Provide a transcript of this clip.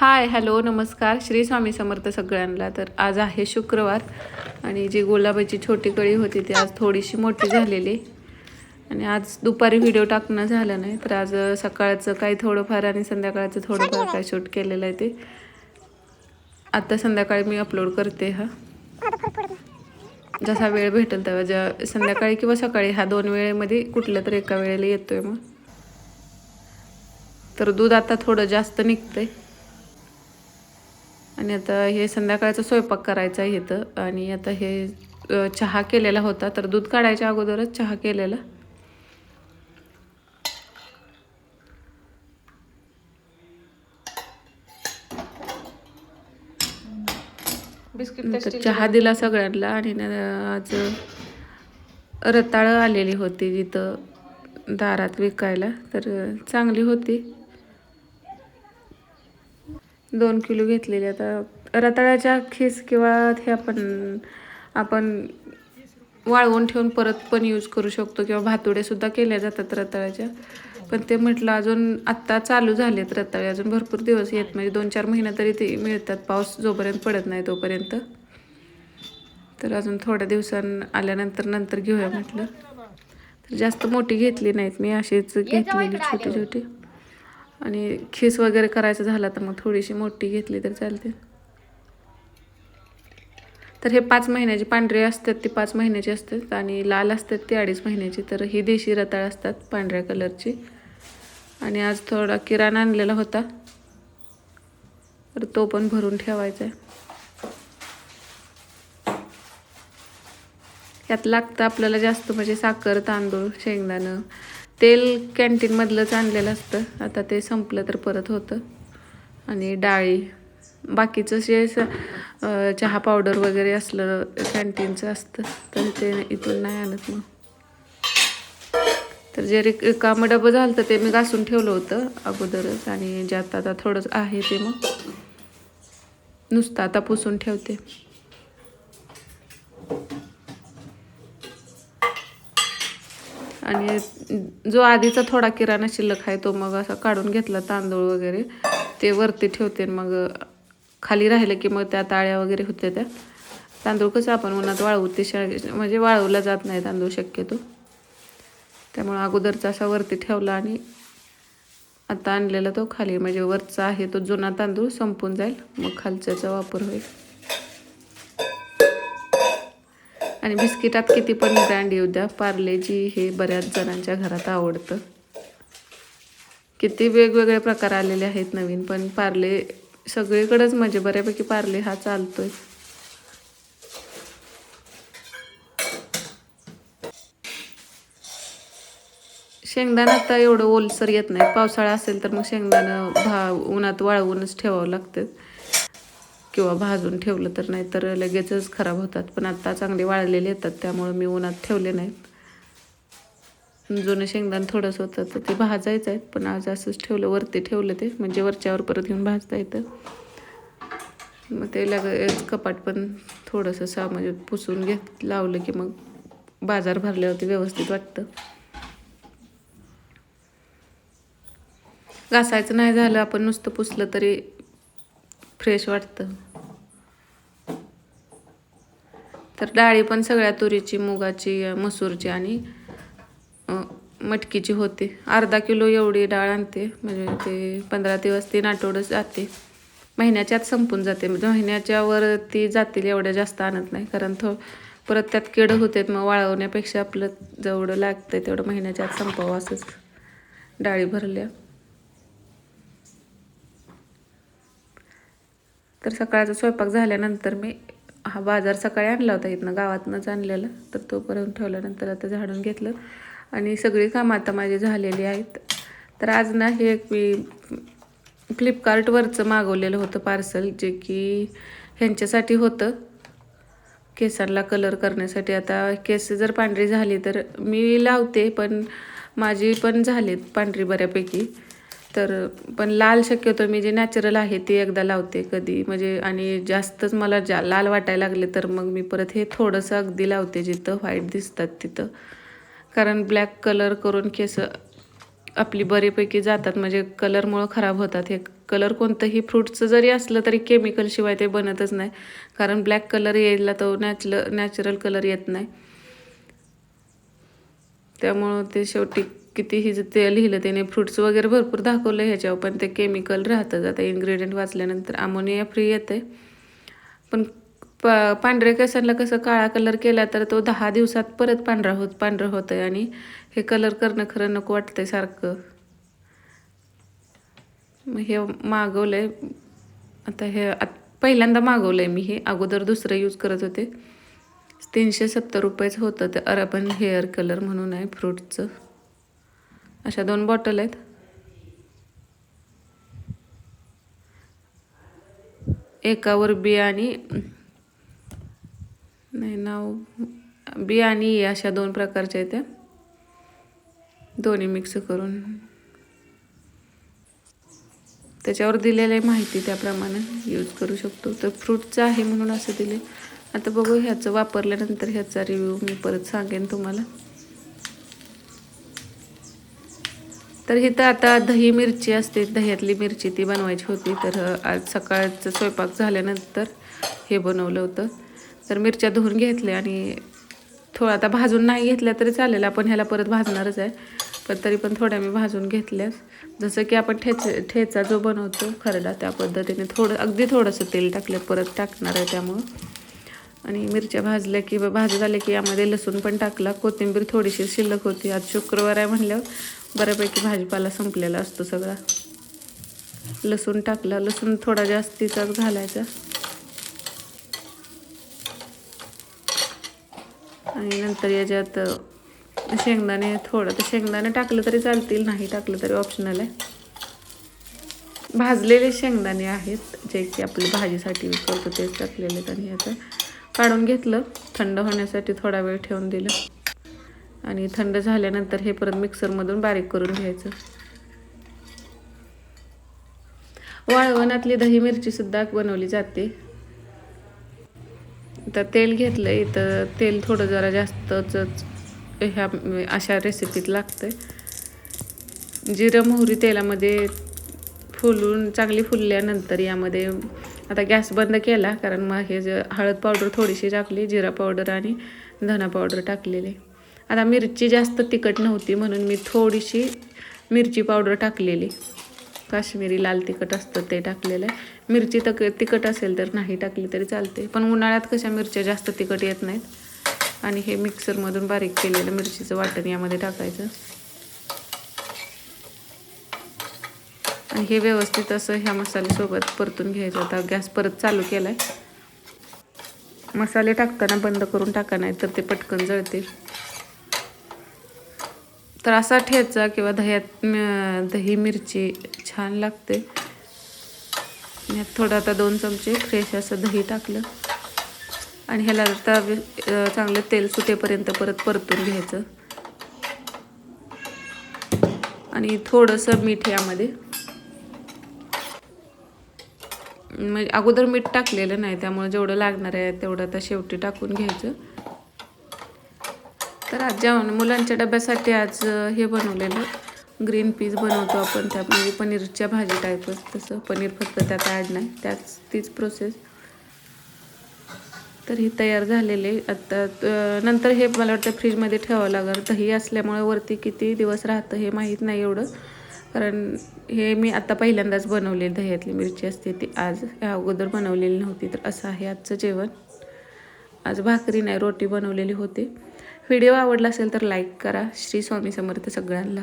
Hi hello नमस्कार. श्री स्वामी समर्थ सगळ्यांना. तर आज आहे शुक्रवार आणि जी गुलाबाची छोटी कळी होती ती आज थोडीशी मोठी झालेली. आणि आज दुपारी व्हिडिओ टाकणं झालं नाही तर आज सकाळचं काही थोडंफार आणि संध्याकाळचं थोडंफार काय शूट केलेलं आहे ते. आत्ता संध्याकाळी मी अपलोड करते हा. जसा वेळ भेटेल तेव्हा ज्या संध्याकाळी किंवा सकाळी ह्या दोन वेळेमध्ये कुठल्या तरी एका वेळेला येतोय मग. तर दूध आता थोडं जास्त निघतंय. आणि आता हे संध्याकाळचा स्वयंपाक करायचा आहे इथं. आणि आता हे चहा केलेला होता. तर दूध काढायच्या अगोदरच चहा केलेला. बिस्किट चहा दिला सगळ्यांना. आणि आज रताळं आलेली होती जिथं दारात विकायला. तर चांगली होती. दोन किलो घेतलेली. आता रताळ्याच्या खीस किंवा हे आपण आपण वाळवून ठेवून परत पण यूज करू शकतो किंवा भातुडे सुद्धा केल्या जातात रताळ्याच्या. पण ते म्हटलं अजून आत्ता चालू झालेत रताळे. अजून भरपूर दिवस येत म्हणजे दोन चार महिने तरी ते मिळतात. पाऊस जोपर्यंत पडत नाही तोपर्यंत. तर अजून थोड्या दिवसां आल्यानंतर नंतर घेऊया म्हटलं. तर जास्त मोठी घेतली नाहीत. मी अशीच घेतलेली छोटी छोटी. आणि खीस वगैरे करायचं झाला तर मग थोडीशी मोठी घेतली तर चालते. तर हे पाच महिन्याची पांढरे असतात ती पाच महिन्याची असतात आणि लाल असतात ती अडीच महिन्याची. तर ही देशी रताळ असतात पांढऱ्या कलरची. आणि आज थोडा किराणा आणलेला होता. तर तो पण भरून ठेवायचा आहे. यात लागतं आपल्याला जास्त म्हणजे साखर तांदूळ शेंगदाणं तेल कॅन्टीनमधलंच आणलेलं असतं. आता ते संपलं तर परत होतं. आणि डाळी. बाकीचं जे चहा पावडर वगैरे असलं कॅन्टीनचं असतं तर ते इथून नाही आणत मग. तर जे रिक रिकामं डबं झालं तर ते मी घासून ठेवलं होतं अगोदरच आणि ज्यात आता थोडंच आहे ते मग. नुसतं आता पुसून ठेवते. आणि जो आधीचा थोडा किराणा शिल्लक आहे तो मग असा काढून घेतला तांदूळ वगैरे. ते वरती ठेवते मग खाली राहिलं की मग त्या ताळ्या वगैरे होत्या त्या. तांदूळ कसं आपण उन्हात वाळवू ते म्हणजे वाळवला जात नाही तांदूळ शक्यतो. त्यामुळे अगोदरचा असा वरती ठेवला आणि आता आणलेला तो खाली म्हणजे वरचा आहे तो जुना तांदूळ संपून जाईल. मग खालच्याचा वापर होईल. आणि बिस्किटात किती पण ब्रँड येऊ द्या पार्लेजी हे बऱ्याच जणांच्या घरात आवडतं. किती वेगवेगळे प्रकार आलेले आहेत नवीन पण पार्ले सगळीकडंच म्हणजे बऱ्यापैकी पार्ले हा चालतोय. शेंगदाणा आता एवढं ओलसर येत नाही. पावसाळा असेल तर मग शेंगदाणं भा उन्हात वाळवूनच ठेवावं लागतं. किंवा भाजून ठेवलं तर नाही तर लगेचच खराब होतात. पण आत्ता चांगले वाळलेले येतात त्यामुळं मी उन्हात ठेवले नाहीत. जुनं शेंगदाण थोडंसं होतं तर ते भाजायचं आहेत पण आज असंच ठेवलं वरती ठेवलं ते म्हणजे वरच्यावर परत घेऊन भाजता येतं. मग ते लगेच कपाट पण थोडंसं सा म्हणजे पुसून घेत लावलं की मग बाजार भरल्यावरती व्यवस्थित वाटतं. घासायचं नाही झालं आपण नुसतं पुसलं तरी फ्रेश वाटतं. तर डाळी पण सगळ्या तुरीची मुगाची मसूरची आणि मटकीची होते. अर्धा किलो एवढी डाळ आणते. म्हणजे ते पंधरा दिवस तीन आठवडं जाते. महिन्याच्यात संपून जाते. म्हणजे महिन्याच्या वर ती जातील एवढ्या जास्त आणत नाही. कारण थो परत त्यात किड होते मग वाळवण्यापेक्षा आपलं जेवढं लागतं तेवढं महिन्याच्या आत संपावं असंच. डाळी भरल्या. तर सकाळचा स्वयंपाक झाल्यानंतर मी हा बाजार सकाळी आणला होता इथनं गावातनंच आणलेला. तर तो करून ठेवल्यानंतर आता झाडून घेतलं. आणि सगळी कामं आता माझी झालेली आहेत. तर आज ना हे एक मी फ्लिपकार्टवरचं मागवलेलं होतं पार्सल जे की ह्यांच्यासाठी होतं. केसांना कलर करण्यासाठी. आता केस जर पांढरी झाली तर मी लावते पण माझी पण झालीत पांढरी बऱ्यापैकी. तर पण लाल शक्यतो मी जे नॅचरल आहे ते एकदा लावते कधी. म्हणजे आणि जास्तच मला जा लाल वाटायला लागले तर मग मी परत हे थोडंसं अगदी लावते जिथं व्हाईट दिसतात तिथं. कारण ब्लॅक कलर करून केस आपली बरीपैकी जातात. म्हणजे कलरमुळं खराब होतात. हे कलर कोणतंही फ्रूटचं जरी असलं तरी केमिकलशिवाय ते बनतच नाही. कारण ब्लॅक कलर यायला तो नॅचल नॅचरल कलर येत नाही. त्यामुळं ते शेवटी कितीही जे ते लिहिलं त्याने फ्रुट्स वगैरे भरपूर दाखवलं ह्याच्यावर पण ते केमिकल राहतं आता इन्ग्रेडियंट वाचल्यानंतर अमोनिया फ्री येते पण प पांढऱ्या केसांना कसं काळा कलर केला तर तो दहा दिवसात परत पांढरा होत पांढरं होतं आहे आणि हे कलर करणं खरं नको वाटतंय सारखं. मग हे मागवलं आहे आता हे आत पहिल्यांदा मागवलं आहे मी हे. अगोदर दुसरं यूज करत होते. तीनशे सत्तर रुपयेच होतं ते अरबन हेअर कलर म्हणून आहे फ्रूटचं अशा दोन बॉटल आहेत. एकावर बी आणि नाही नाव बी आणि ए अशा दोन प्रकारच्या आहेत त्या. दोन्ही मिक्स करून. त्याच्यावर दिलेलं आहे माहिती त्याप्रमाणे यूज करू शकतो. तर फ्रूटचं आहे म्हणून असं दिले. आता बघू ह्याचं वापरल्यानंतर ह्याचा रिव्ह्यू मी परत सांगेन तुम्हाला. तर इथं आता दही मिरची असते दह्यातली मिरची ती बनवायची होती. तर आज सकाळचं स्वयंपाक झाल्यानंतर हे बनवलं होतं. तर मिरच्या धुवून घेतल्या आणि थोडं आता भाजून नाही घेतल्या तरी चालेल आपण ह्याला परत भाजणारच आहे. पण तरी पण थोड्या मी भाजून घेतल्यास जसं की आपण ठेच ठेचा जो बनवतो खरडा त्या पद्धतीने थोडं अगदी थोडंसं तेल टाकलं परत टाकणार आहे त्यामुळं. आणि मिरच्या भाजल्या की भाजू झाल्या की यामध्ये लसूण पण टाकला. कोथिंबीर थोडीशी शिल्लक होती. आज शुक्रवार आहे म्हणल्यावर बऱ्यापैकी भाजीपाला संपलेला असतो सगळा. लसूण टाकला लसूण थोडा जास्तीचाच घालायचा. आणि नंतर याच्यात शेंगदाणे थोडं तर शेंगदाणे टाकलं तरी चालतील नाही टाकलं तरी ऑप्शनल आहे. भाजलेले शेंगदाणे आहेत जे की आपले भाजीसाठी यूज करतो तेच टाकलेले आणि याचं काढून घेतलं थंड होण्यासाठी थोडा वेळ ठेवून दिलं. आणि थंड झाल्यानंतर हे परत मिक्सरमधून बारीक करून घ्यायचं. वाळवणातली दही मिरचीसुद्धा बनवली जाते. तर तेल घेतलं इथं तेल थोडं जरा जास्तच ह्या अशा रेसिपीत लागतं जिरं मोहरी तेलामध्ये फुलून चांगली फुलल्यानंतर यामध्ये आता गॅस बंद केला कारण मग हे जे हळद पावडर थोडीशी टाकली जिरा पावडर आणि धना पावडर टाकलेली. आता मिरची जास्त तिखट नव्हती म्हणून मी थोडीशी मिरची पावडर टाकलेली. काश्मीरी लाल तिखट असतं ते टाकलेलं आहे. मिरची तक तिखट असेल तर नाही टाकली तरी चालते. पण उन्हाळ्यात कशा मिरच्या जास्त तिखट येत नाहीत. आणि हे मिक्सरमधून बारीक केलेलं मिरचीचं वाटण यामध्ये टाकायचं. आणि हे व्यवस्थित असं ह्या मसाल्यासोबत परतून घ्यायचं. आता गॅस परत चालू केला आहे मसाले टाकताना बंद करून टाका नाही तर ते पटकन जळतील. तर असा ठेचा किंवा दह्यात दही मिरची छान लागते. यात थोडं आता दोन चमचे फ्रेश असं दही टाकलं. आणि ह्याला आता चांगलं तेल सुटेपर्यंत परत परतून घ्यायचं. आणि थोडंसं मीठ यामध्ये. म्हणजे अगोदर मीठ टाकलेलं नाही त्यामुळे जेवढं लागणार आहे तेवढं आता शेवटी टाकून घ्यायचं. तर आज जेवण मुलांच्या डब्यासाठी आज हे बनवलेलं. ग्रीन पीस बनवतो आपण त्या म्हणजे पनीरच्या भाजी टाईपच तसं पनीर फक्त त्यात ॲड नाही. त्याच तीच प्रोसेस तर हे तयार झालेले. आता नंतर हे मला वाटतं फ्रीजमध्ये ठेवावं लागेल. दही असल्यामुळे वरती किती दिवस राहतं हे माहीत नाही एवढं. कारण हे मी आता पहिल्यांदाच बनवले दह्यातली मिरची असते ती. आज ह्या अगोदर बनवलेली नव्हती तर असं आहे आजचं जेवण. आज भाकरी नाही रोटी बनवलेली होती. व्हिडिओ आवडला असेल तर लाईक करा. श्री स्वामी समर्थ सगळ्यांना.